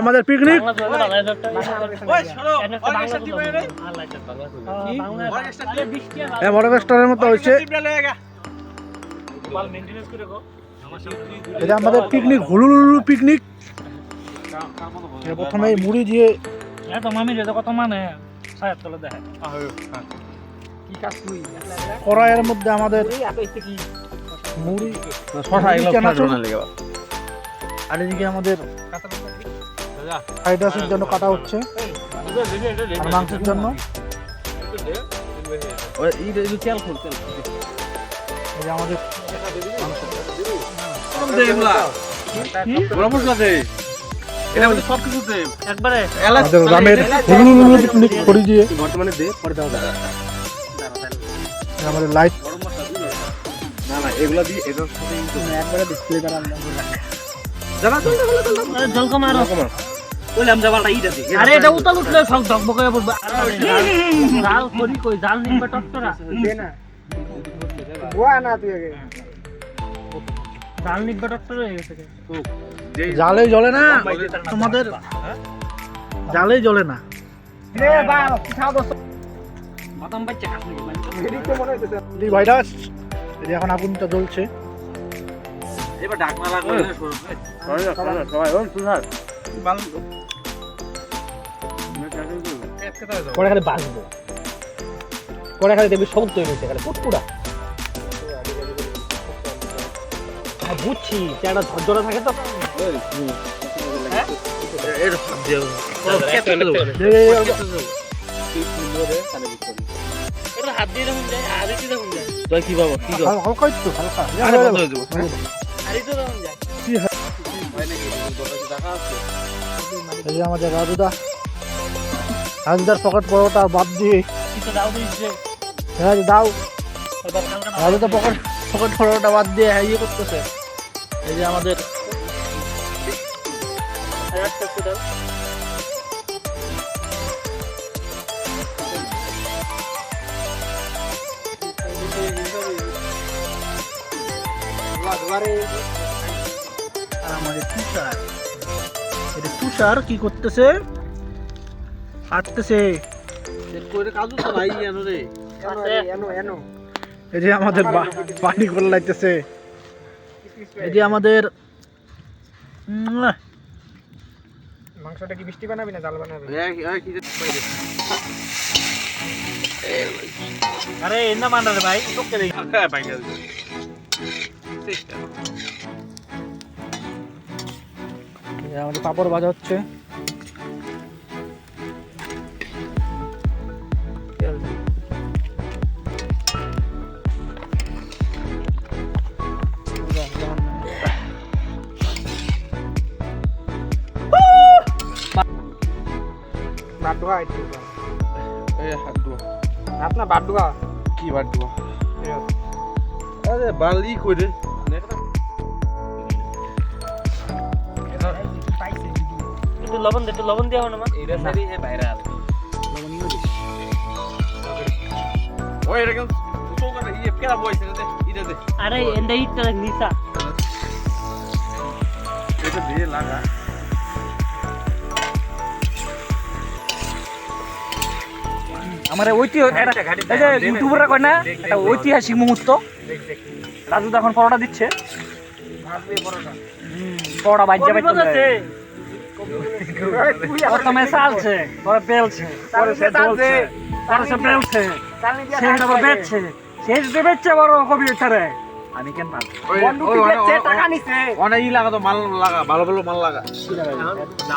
আমাদের পিকনিক হলো। হ্যাঁ, মতো হয়েছে এটা আমাদের পিকনিক হুলুলুলু পিকনিক প্রথমে এই মুড়ি দিয়ে এত মামি রে, তো কত মানে। ছায়ার তলে দেখে কড়াইয়ের মধ্যে আমাদের মুড়ি মুড়ি চানাচুর আর এদিকে আমাদের ফ্রাইড রাইসের জন্য কাটা হচ্ছে। আর মাংসের জন্য। এই যে আমাদের একবারে। আমাদের গ্রামের হুলুলুলু পিকনিক করি দিয়ে। দাদা এই আমাদের লাইট। না না এগুলা দিয়ে এটার সাথে একবারে ডিসপ্লে করা বললাম যাবাটা ইটা দে আরে এটা উতাল উঠলে সব ধকবক হয়ে পড়বে। আরে জাল করি কই? জাল নিবে টটরা জাল নিবে টটরা হয়ে গেছে। জালে জ্বলে না। তোমাদের জালে জ্বলে না। মাতাম বাচ্চা এখন আগুনটা জ্বলছে। এবার ডাকনা লাগবে সবাই সবাই ওই সুধার। বাল পরে খালি বাঁচবো পরে খালি দেখবি সব তৈরি হয়েছে খালি পুটপুরা। হ্যাঁ, বুঝছি ঝরঝরে থাকে তো। হাত দিয়ে দেখুন যায় আর দিয়ে দেখুন যায়। তুই কি বাবা কি হালকা একটু হালকা। হয়ে? এই যে আমাদের রাজুদা। রাজুদার পকেট পরোটা বাদ দিয়ে। দাও হ্যাঁ দাও। রাজুদা পকেট পকেট পরোটা বাদ দিয়ে হ্যাঁ ইয়ে করতেছে। এই যে আমাদের আর আমাদের তুষার। এটা তুষার কি করতেছে? কাটতেছে কাজু তো নাই রে? এই যে আমাদের পানি করে লাগতেছে এই যে আমাদের মাংসটা কি বৃষ্টি বানাবি না জাল বানাবি? আরে এন্না মান্ডা রে ভাই তোকে দেই এই যে আমাদের পাপড় ভাজা হচ্ছে। বাডুয়া একটু এই হাত আপনার বাডুয়া কি বাদ দো আরে বালি কই রে? একটু লবণ দে একটু লবণ হলো না এটা সারি হে ভাইরাল। ওই এটা কেন তো করে ইয়ে কেলা বইছে রে এটা দে। আরে এন্ডা হিটটা দেখ নিসা এটা দিয়ে লাগা। আমার ঐতিহাসিক ইউটিউবাররা কয় না একটা ঐতিহাসিক মুহূর্ত। রাজু তো এখন পরোটা দিচ্ছে। পরোটা। বাজ্যা বাজ্যা প্রথমে চালছে পরে বেলছে পরে সে দলছে পরে সে বেলছে সে আবার বেচছে সে যে বেচছে বড় কবি এটারে আমি কেন পাবো ওই ওই টাকা নিছে। অনেক ই লাগা তো মাল লাগা ভালো ভালো মাল লাগা।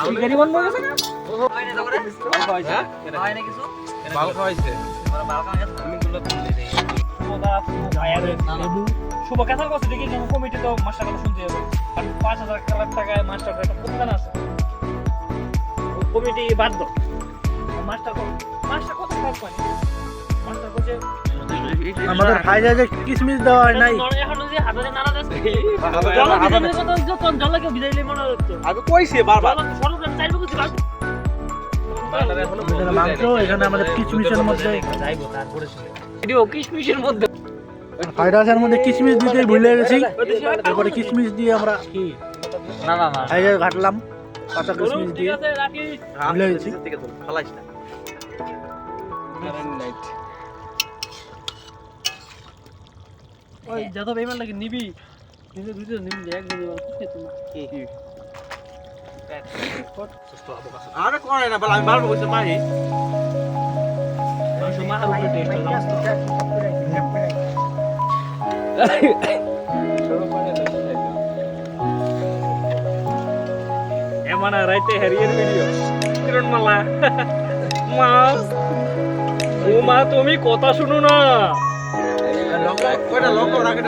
শিকারি বন্ধ হয়ে না? মাল খাওয়াইছে? শুভ কেথার কথা দেখি কিন্তু কমিটি তো মাস্টার কথা শুনতে হবে কারণ পাঁচ হাজার লাখ টাকায় মাস্টার একটা প্রতিদান আছে। কমিটি বাধ্য মাস্টার মাস্টার কত কাজ করে? মাস্টার কোচে আমাদের ভাইজা যে কিসমিস দেওয়া হয় নাই। এখন যে হাজারে মাংস এখানে আমাদের কিচমিচের মধ্যে। এটিও কিশমিশের মধ্যে। ফ্রাইড রাইসের মধ্যে কিচমিচ দিতে ভুলে গেছি। তারপরে কিচমিচ দিয়ে আমরা না না না। ঘাটলাম কাঁচা কিশমিশ দিয়ে ভুলে গেছি। থেকে না ওই যত বেমান লাগে নিবি। নিজে দুটো নিবি একজন নিবি তোমার আরে করে না বলে আমি মারবো কইছে মারি মাথার উপরে টেস্ট এমন রাইতে হেরিয়ের ভিডিও কিরণ মালা মা ও মা তুমি কথা শুনো না লোক কয়টা লোক রাখে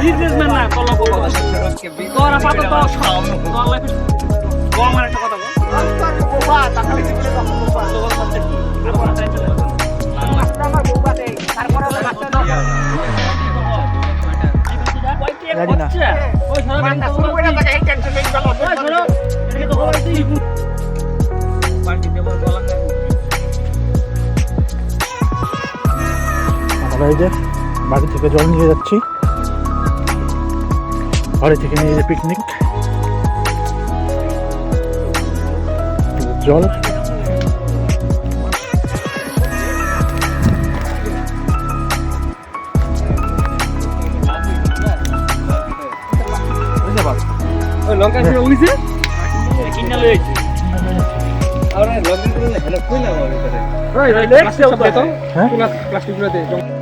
বিজনেসম্যান না কলম তোর আপাতত তোর আর একটা কথা বল। জানি না। আমরা এই যে। বাড়ি থেকে জল নিয়ে যাচ্ছি। বাড়ি থেকে নিয়ে যে পিকনিক জল। লঙ্কা ছিল উইছে কিনা লইছে আরে লঙ্কা না হেলে কই না ওই ভিতরে ওই প্লাস্টিকগুলো দাও